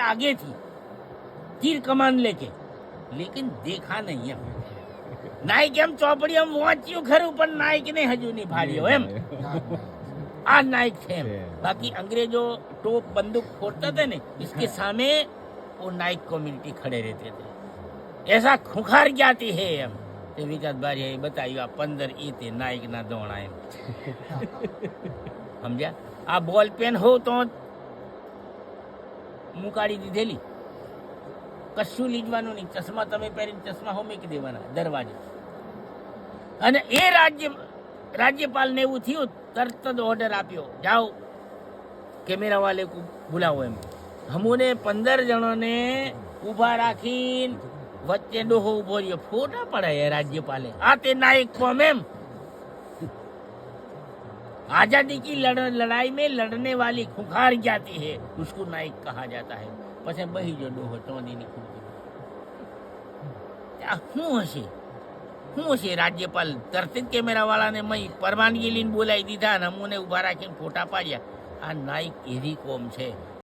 आगे थी तीर कमान लेके लेकिन देखा नहीं એમ નાયક એમ ચોપડી એમ વાંચ્યું ખરું પણ નાયકને હજુ નહીં ભાળ્યો એમ આ નાયક છે એમ બાકી અંગ્રેજો टोप बंदूक फोड़ते थे ने इसके सामने वो नाइक कम्युनिटी खड़े रहते थे ऐसा खुखार जाती है એમ તે વિકાસ બારીએ બતાવ્યું આ પંદર એ તે નાયકના દોણા એમ સમજ્યા આ બોલ પેન હો તો મુકાડી દીધેલી. કશું લીધવાનું નહીં. ચશ્મા તમે પહેરીને ચશ્મા હો મૂકી દેવાના દરવાજે. અને એ રાજ્ય, રાજ્યપાલને એવું થયું, તરત જ ઓર્ડર આપ્યો. જાઓ કેમેરા વાલે બોલાવો એમ. હમુને પંદર જણોને ઊભા રાખીને વચ્ચે ડોહો ઊભો રહ્યો. ફોટા પડાય રાજ્યપાલે. આ તે નાયક કોમ એમ. आजादी की लड़, लड़ाई में लड़ने वाली खुखार जाती है उसको नायक कहा जाता है પછી બહી જો ડોહો ચોંદીની ખુરશી આ શું હશે શું હશે રાજ્યપાલ તરત જ કેમેરા વાળાને મય પરવાનગી લઈને બોલાવી દીધા અને અમુને ઊભા રાખીને ફોટા પાડ્યા આ નાયક એવી કોમ છે